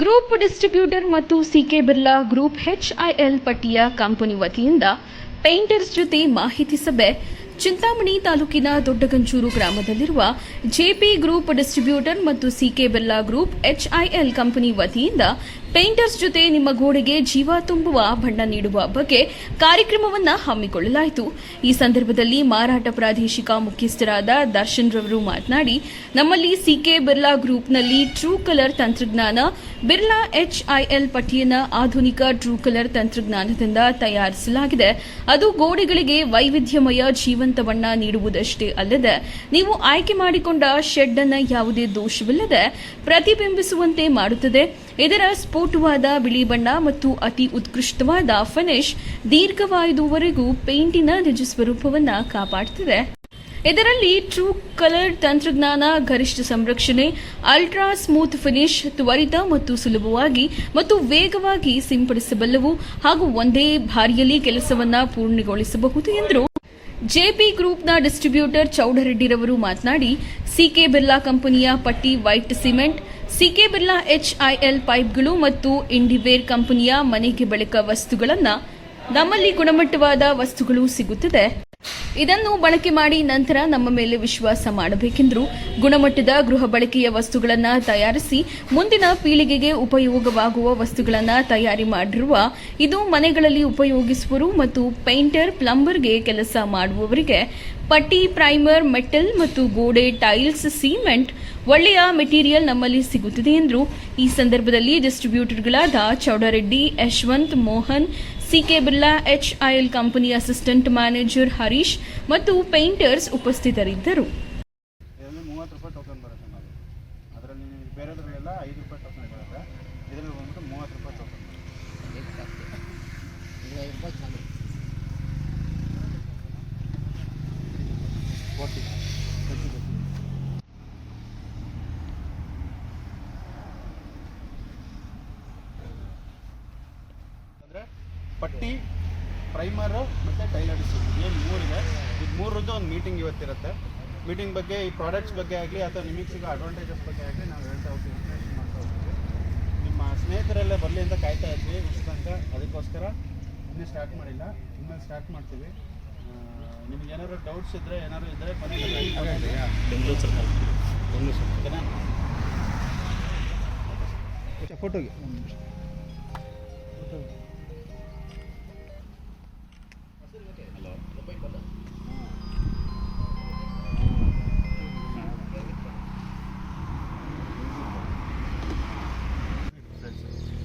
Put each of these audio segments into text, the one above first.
Group distributor ಮತ್ತು CK Birla group HIL ಪಟ್ಟಿಯ company ವತಿಯಿಂದ ಪೇಂಟರ್ಸ್ ಜೊತೆ ಮಾಹಿತಿ ಸಭೆ, ಚಿಂತಾಮಣಿ ತಾಲೂಕಿನ ದೊಡ್ಡಗಂಚೂರು ಗ್ರಾಮದಲ್ಲಿರುವ ಜೆಪಿ ಗ್ರೂಪ್ ಡಿಸ್ಟ್ರಿಬ್ಯೂಟರ್ ಮತ್ತು CK Birla group HIL company ವತಿಯಿಂದ ಪೇಂಟರ್ಸ್ ಜೊತೆ ನಿಮ್ಮ ಗೋಡೆಗೆ ಜೀವ ತುಂಬುವ ಬಣ್ಣ ನೀಡುವ ಬಗ್ಗೆ ಕಾರ್ಯಕ್ರಮವನ್ನು ಹಮ್ಮಿಕೊಳ್ಳಲಾಯಿತು. ಈ ಸಂದರ್ಭದಲ್ಲಿ ಮಾರಾಟ ಪ್ರಾದೇಶಿಕ ಮುಖ್ಯಸ್ಥರಾದ ದರ್ಶನ್ ರವರು ಮಾತನಾಡಿ, ನಮ್ಮಲ್ಲಿ ಸಿಕೆ ಬಿರ್ಲಾ ಗ್ರೂಪ್ನಲ್ಲಿ ಟ್ರೂ ಕಲರ್ ತಂತ್ರಜ್ಞಾನ, ಬಿರ್ಲಾ ಎಚ್ಐಎಲ್ ಪಟ್ಟಿಯನ್ನ ಆಧುನಿಕ ಟ್ರೂ ಕಲರ್ ತಂತ್ರಜ್ಞಾನದಿಂದ ತಯಾರಿಸಲಾಗಿದೆ. ಅದು ಗೋಡೆಗಳಿಗೆ ವೈವಿಧ್ಯಮಯ ಜೀವಂತ ಬಣ್ಣ ನೀಡುವುದಷ್ಟೇ ಅಲ್ಲದೆ, ನೀವು ಆಯ್ಕೆ ಮಾಡಿಕೊಂಡ ಶೆಡ್ ಅನ್ನು ಯಾವುದೇ ದೋಷವಿಲ್ಲದೆ ಪ್ರತಿಬಿಂಬಿಸುವಂತೆ ಮಾಡುತ್ತದೆ. ಇದರ ಸ್ಫೋಟವಾದ ಬಿಳಿ ಬಣ್ಣ ಮತ್ತು ಅತಿ ಉತ್ಕೃಷ್ಟವಾದ ಫಿನಿಶ್ ದೀರ್ಘವಾಯುವವರೆಗೂ ಪೇಂಟಿನ ನಿಜ ಸ್ವರೂಪವನ್ನ ಕಾಪಾಡುತ್ತಿದೆ ಇದರಲ್ಲಿ ಟ್ರೂ ಕಲರ್ ತಂತ್ರಜ್ಞಾನ, ಗರಿಷ್ಠ ಸಂರಕ್ಷಣೆ ಅಲ್ಟ್ರಾ ಸ್ಮೂತ್ ಫಿನಿಶ್ ತ್ವರಿತ ಮತ್ತು ಸುಲಭವಾಗಿ ಮತ್ತು ವೇಗವಾಗಿ ಸಿಂಪಡಿಸಬಲ್ಲವು ಹಾಗೂ ಒಂದೇ ಬಾರಿಯಲ್ಲಿ ಕೆಲಸವನ್ನು ಪೂರ್ಣಗೊಳಿಸಬಹುದು ಎಂದರು. ಜೆಪಿ ಗ್ರೂಪ್ನ ಡಿಸ್ಟ್ರಿಬ್ಯೂಟರ್ ಚೌಡರೆಡ್ಡಿರವರು ಮಾತನಾಡಿ, ಸಿಕೆ ಬಿರ್ಲಾ ಕಂಪನಿಯ ಪಟ್ಟಿ white cement, CK Birla HIL ಪೈಪ್ಗಳು ಮತ್ತು ಇಂಡಿವೇರ್ ಕಂಪನಿಯ ಮನೆಗೆ ಬಳಕ ವಸ್ತುಗಳನ್ನು ನಮ್ಮಲ್ಲಿ ಗುಣಮಟ್ಟವಾದ ವಸ್ತುಗಳು ಸಿಗುತ್ತದೆ. ಇದನ್ನು ಬಳಕೆ ಮಾಡಿ ನಂತರ ನಮ್ಮ ಮೇಲೆ ವಿಶ್ವಾಸ ಮಾಡಬೇಕೆಂದರು. ಗುಣಮಟ್ಟದ ಗೃಹ ಬಳಕೆಯ ವಸ್ತುಗಳನ್ನು ತಯಾರಿಸಿ ಮುಂದಿನ ಪೀಳಿಗೆಗೆ ಉಪಯೋಗವಾಗುವ ವಸ್ತುಗಳನ್ನು ತಯಾರಿ ಮಾಡಿರುವ, ಇದು ಮನೆಗಳಲ್ಲಿ ಉಪಯೋಗಿಸುವರು ಮತ್ತು ಪೇಂಟರ್, ಪ್ಲಂಬರ್ಗೆ ಕೆಲಸ ಮಾಡುವವರಿಗೆ ಪಟ್ಟಿ, ಪ್ರೈಮರ್, ಮೆಟಲ್ ಮತ್ತು ಗೋಡೆ, ಟೈಲ್ಸ್, ಸಿಮೆಂಟ್ ಒಳ್ಳೆಯ ಮೆಟೀರಿಯಲ್ ನಮ್ಮಲ್ಲಿ ಸಿಗುತ್ತದೆ ಎಂದರು. ಈ ಸಂದರ್ಭದಲ್ಲಿ ಡಿಸ್ಟ್ರಿಬ್ಯೂಟರ್ಗಳಾದ Chowdareddy, Yashwant Mohan CK Birla HIL company assistant manager Harish ಮತ್ತು ಪೇಂಟರ್ಸ್ ಉಪಸ್ಥಿತರಿದ್ದರು. ಇದರಲ್ಲಿ ಮೂವತ್ತು ಪ್ರೈಮರು ಮತ್ತು ಟೈಲರ್ಸ್ ಏನು ಮೂರಿದೆ? ಇದು ಮೂರದ್ದು ಒಂದು ಮೀಟಿಂಗ್ ಇವತ್ತಿರುತ್ತೆ. ಮೀಟಿಂಗ್ ಬಗ್ಗೆ ಈ ಪ್ರಾಡಕ್ಟ್ಸ್ ಬಗ್ಗೆ ಆಗಲಿ ಅಥವಾ ನಿಮಗೆ ಸಿಗೋ ಅಡ್ವಾಂಟೇಜಸ್ ಬಗ್ಗೆ ಆಗಲಿ ನಾವು ಹೇಳ್ತಾ ಹೋಗ್ತೀವಿ. ಇನ್ಫಾರ್ಮೇಷನ್ ಮಾಡ್ತಾ ಹೋಗ್ತೀವಿ. ನಿಮ್ಮ ಸ್ನೇಹಿತರಲ್ಲೇ ಬರಲಿ ಅಂತ ಕಾಯ್ತಾ ಇದ್ವಿ. ಇಷ್ಟು ತನಕ ಅದಕ್ಕೋಸ್ಕರ ಇನ್ನೂ ಸ್ಟಾರ್ಟ್ ಮಾಡಿಲ್ಲ. ಇನ್ಮೇಲೆ ಸ್ಟಾರ್ಟ್ ಮಾಡ್ತೀವಿ. ನಿಮ್ಗೆ ಏನಾದ್ರು ಡೌಟ್ಸ್ ಇದ್ದರೆ ಏನಾದ್ರು ಇದ್ದರೆ ಬೆಂಗಳೂರು ಸರ್ಕಾರ ಬೆಂಗಳೂರು ಸರ್ಕಾರ ಫೋಟೋಗೆ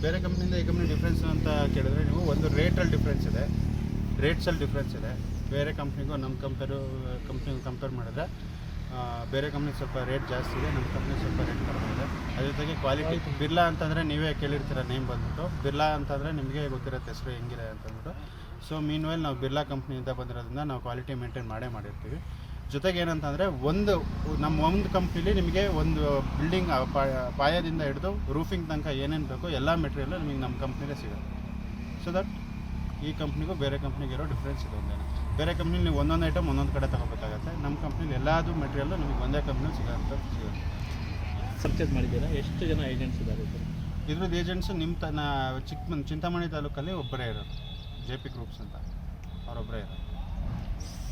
ಬೇರೆ ಕಂಪ್ನಿಯಿಂದ ಈ ಕಂಪ್ನಿ ಡಿಫ್ರೆನ್ಸ್ ಅಂತ ಕೇಳಿದ್ರೆ ನೀವು ಒಂದು ರೇಟಲ್ಲಿ ಡಿಫ್ರೆನ್ಸ್ ಇದೆ. ರೇಟ್ಸಲ್ಲಿ ಡಿಫ್ರೆನ್ಸ್ ಇದೆ. ಬೇರೆ ಕಂಪ್ನಿಗೂ ನಮ್ಮ ಕಂಪೇರು ಕಂಪ್ನಿಗೂ ಕಂಪೇರ್ ಮಾಡಿದ್ರೆ ಬೇರೆ ಕಂಪ್ನಿ ಸ್ವಲ್ಪ ರೇಟ್ ಜಾಸ್ತಿ ಇದೆ ನಮ್ಮ ಕಂಪ್ನಿ ಸ್ವಲ್ಪ ರೇಟ್ ಕಡಿಮೆ ಇದೆ. ಅದ್ರ ಜೊತೆಗೆ ಕ್ವಾಲಿಟಿ ಬಿರ್ಲಾ ಅಂತಂದರೆ ನೀವೇ ಕೇಳಿರ್ತೀರ ನೇಮ್ ಬಂದ್ಬಿಟ್ಟು. ಬಿರ್ಲಾ ಅಂತಂದರೆ ನಿಮಗೆ ಗೊತ್ತಿರುತ್ತೆ ಹೆಸರು ಹೆಂಗಿದೆ ಅಂತಂದ್ಬಿಟ್ಟು. ಸೊ ಮೀನ್ ವೇಲ್ ನಾವು ಬಿರ್ಲಾ ಕಂಪ್ನಿಯಿಂದ ಬಂದಿರೋದ್ರಿಂದ ನಾವು ಕ್ವಾಲಿಟಿ ಮೇಂಟೈನ್ ಮಾಡೇ ಮಾಡಿರ್ತೀವಿ. ಜೊತೆಗೆ ಏನಂತಂದರೆ ಒಂದು ನಮ್ಮ ಒಂದು ಕಂಪ್ನಿಲಿ ನಿಮಗೆ ಒಂದು ಬಿಲ್ಡಿಂಗ್ ಪಾಯದಿಂದ ಹಿಡಿದು ರೂಫಿಂಗ್ ತನಕ ಏನೇನು ಬೇಕೋ ಎಲ್ಲ ಮೆಟೀರಿಯಲ್ಲು ನಿಮಗೆ ನಮ್ಮ ಕಂಪ್ನಿಲೇ ಸಿಗುತ್ತೆ. ಸೊ ದಟ್ ಈ ಕಂಪ್ನಿಗೂ ಬೇರೆ ಕಂಪ್ನಿಗೆ ಇರೋ ಡಿಫ್ರೆನ್ಸ್ ಇದೆ ಒಂದೇನ. ಬೇರೆ ಕಂಪ್ನಿಲಿ ನೀವು ಒಂದೊಂದು ಐಟಮ್ ಒಂದೊಂದು ಕಡೆ ತಗೋಬೇಕಾಗತ್ತೆ. ನಮ್ಮ ಕಂಪ್ನಿಲಿ ಎಲ್ಲದು ಮೆಟೀರಿಯಲ್ಲು ನಿಮಗೆ ಒಂದೇ ಕಂಪ್ನಿಲಿ ಸಿಗೋಂಥ ಸಿಗುತ್ತೆ ಪರ್ಚೇಸ್ ಮಾಡಿದ್ದೀರಾ? ಎಷ್ಟು ಜನ ಏಜೆಂಟ್ಸ್ ಇದ್ದಾರೆ ಇದ್ರದ್ದು ಏಜೆಂಟ್ಸು ನಿಮ್ಮ ತನ್ನ ಚಿಕ್ಕ ಚಿಂತಾಮಣಿ ತಾಲೂಕಲ್ಲಿ ಒಬ್ಬರೇ ಇರೋದು. ಜೆ ಪಿ ಗ್ರೂಪ್ಸ್ ಅಂತ. ಅವರೊಬ್ಬರೇ ಇರೋದು.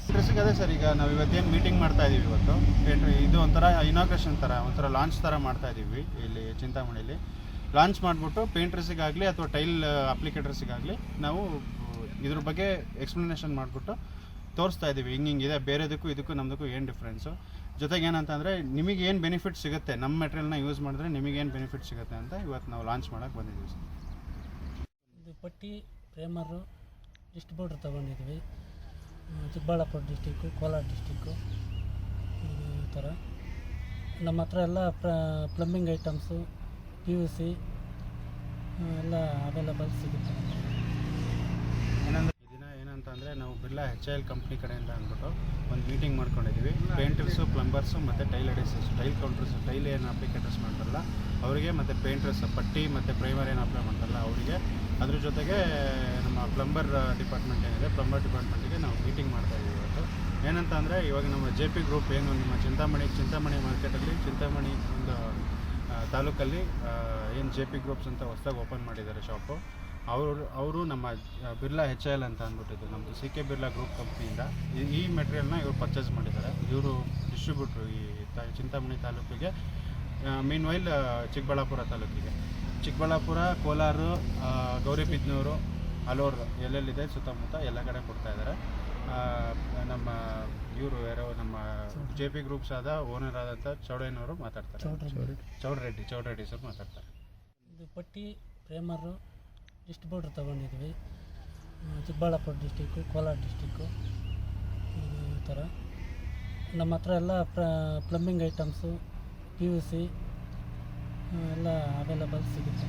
ಇಂಟ್ರೆಸ್ಟಿಂಗ್ ಅದೇ ಸರ್ ಈಗ ನಾವು ಇವತ್ತೇನು ಮೀಟಿಂಗ್ ಮಾಡ್ತಾ ಇದ್ದೀವಿ ಇವತ್ತು. ಏನು ಇದು ಒಂಥರ ಇನಾಗ್ರೇಷನ್ ಥರ ಒಂಥರ ಲಾಂಚ್ ಥರ ಮಾಡ್ತಾ ಇದ್ದೀವಿ ಇಲ್ಲಿ ಚಿಂತಾಮಣಿಲಿ. ಲಾಂಚ್ ಮಾಡಿಬಿಟ್ಟು ಪೇಂಟ್ರಸಿಗಾಗಲಿ ಅಥವಾ ಟೈಲ್ ಅಪ್ಲಿಕೇಟರ್ಸಿಗಾಗಲಿ ನಾವು ಇದ್ರ ಬಗ್ಗೆ ಎಕ್ಸ್ಪ್ಲನೇಷನ್ ಮಾಡಿಬಿಟ್ಟು ತೋರಿಸ್ತಾ ಇದ್ದೀವಿ ಹಿಂಗೆ ಹಿಂಗಿದೆ ಬೇರೆದಕ್ಕೂ ಇದಕ್ಕೂ ನಮ್ಮದಕ್ಕೂ ಏನು ಡಿಫ್ರೆನ್ಸು ಜೊತೆಗೆ ಏನಂತಂದರೆ ನಿಮಗೆ ಏನು ಬೆನಿಫಿಟ್ ಸಿಗುತ್ತೆ? ನಮ್ಮ ಮೆಟೀರಿಯಲ್ನ ಯೂಸ್ ಮಾಡಿದ್ರೆ ನಿಮಗೇನು ಬೆನಿಫಿಟ್ ಸಿಗುತ್ತೆ ಅಂತ ಇವತ್ತು ನಾವು ಲಾಂಚ್ ಮಾಡೋಕ್ಕೆ ಬಂದಿದ್ದೀವಿ ಸರ್. Putty ಪ್ರೇಮರು distributor ತೊಗೊಂಡಿದ್ವಿ. ಆ, ಚಿಕ್ಕಬಳ್ಳಾಪುರ ಡಿಸ್ಟಿಕ್ಕು ಕೋಲಾರ ಡಿಸ್ಟಿಕ್ಕು ಈ ಥರ ನಮ್ಮ ಹತ್ರ ಎಲ್ಲ plumbing items P U C ಎಲ್ಲ ಅವೈಲಬಲ್ ಸಿಗುತ್ತೆ. ಏನಂದ್ರೆ ದಿನ ಏನಂತ ಅಂದರೆ ನಾವು Birla H I L company ಕಡೆಯಿಂದ ಅಂದ್ಬಿಟ್ಟು ಒಂದು ಮೀಟಿಂಗ್ ಮಾಡ್ಕೊಂಡಿದ್ದೀವಿ ಪೇಂಟರ್ಸು ಪ್ಲಂಬರ್ಸು ಮತ್ತು tile adhesives tile counters tile ಏನು ಅಪ್ಲಿಕೇಟರ್ಸ್ ಮಾಡ್ತಾರಲ್ಲ, ಅವರಿಗೆ ಮತ್ತು ಪೇಂಟರ್ಸ್ ಪಟ್ಟಿ ಮತ್ತು ಪ್ರೈಮರ್ ಏನು ಅಪ್ಲೈ ಮಾಡ್ತಾರಲ್ಲ, ಅವರಿಗೆ ಅದ್ರ ಜೊತೆಗೆ ನಮ್ಮ ಪ್ಲಂಬರ್ ಡಿಪಾರ್ಟ್ಮೆಂಟ್ ಏನಿದೆ ಪ್ಲಂಬರ್ ಡಿಪಾರ್ಟ್ಮೆಂಟಿಗೆ ನಾವು ಮೀಟಿಂಗ್ ಮಾಡ್ತಾ ಇದ್ದೀವಿ ಇವತ್ತು. ಏನಂತ ಅಂದರೆ ಇವಾಗ ನಮ್ಮ ಜೆ ಪಿ ಗ್ರೂಪ್ ಏನು, ನಿಮ್ಮ ಚಿಂತಾಮಣಿ ಚಿಂತಾಮಣಿ ಮಾರ್ಕೆಟಲ್ಲಿ ಚಿಂತಾಮಣಿ ಒಂದು ತಾಲೂಕಲ್ಲಿ ಏನು ಜೆ ಪಿ ಗ್ರೂಪ್ಸ್ ಅಂತ ಹೊಸದಾಗಿ ಓಪನ್ ಮಾಡಿದ್ದಾರೆ ಶಾಪು ಅವರು ಅವರು ನಮ್ಮ ಬಿರ್ಲಾ ಹೆಚ್ ಎಲ್ ಅಂತ ಅಂದ್ಬಿಟ್ಟಿದ್ದು ನಮ್ಮದು ಸಿ ಕೆ ಬಿರ್ಲಾ ಗ್ರೂಪ್ ಕಂಪ್ನಿಯಿಂದ ಈ- ಮೆಟೀರಿಯಲ್ನ ಇವರು ಪರ್ಚೇಸ್ ಮಾಡಿದ್ದಾರೆ. ಇವರು ಡಿಸ್ಟ್ರಿಬ್ಯೂಟ್ರು ಈ ಚಿಂತಾಮಣಿ ತಾಲೂಕಿಗೆ ಮೀನ್ ವೈಲ್ ಚಿಕ್ಕಬಳ್ಳಾಪುರ ತಾಲೂಕಿಗೆ. ಚಿಕ್ಕಬಳ್ಳಾಪುರ ಕೋಲಾರ ಗೌರಿಬಿದ್ನೂರು ಅಲೋರ್ ಎಲ್ಲೆಲ್ಲಿದೆ ಸುತ್ತಮುತ್ತ ಎಲ್ಲ ಕಡೆ ಕೊಡ್ತಾ ಇದ್ದಾರೆ. ನಮ್ಮ ಇವರು ಯಾರೋ ನಮ್ಮ ಜೆ ಪಿ ಗ್ರೂಪ್ಸ್ ಆದ ಓನರ್ ಆದಂಥ ಚೌಡಯ್ಯನವರು ಮಾತಾಡ್ತಾರೆ. ಚೌಡರೆಡ್ಡಿ. ಚೌಡರೆಡ್ಡಿ ಚೌಡ್ರೆಡ್ಡಿ ಸರ್ ಮಾತಾಡ್ತಾರೆ. ಇದು ಪಟ್ಟಿ ಪ್ರೇಮರು ಡಿಸ್ಟ್ರಿಬ್ಯೂಟರ್ ತೊಗೊಂಡಿದ್ವಿ. ಚಿಕ್ಕಬಳ್ಳಾಪುರ ಡಿಸ್ಟಿಕ್ಕು ಕೋಲಾರ ಡಿಸ್ಟಿಕ್ಕು ಈ ಥರ ನಮ್ಮ ಹತ್ರ ಎಲ್ಲ plumbing items P U C ಎಲ್ಲ ಅವೈಲಬಲ್ ಸಿಗುತ್ತೆ.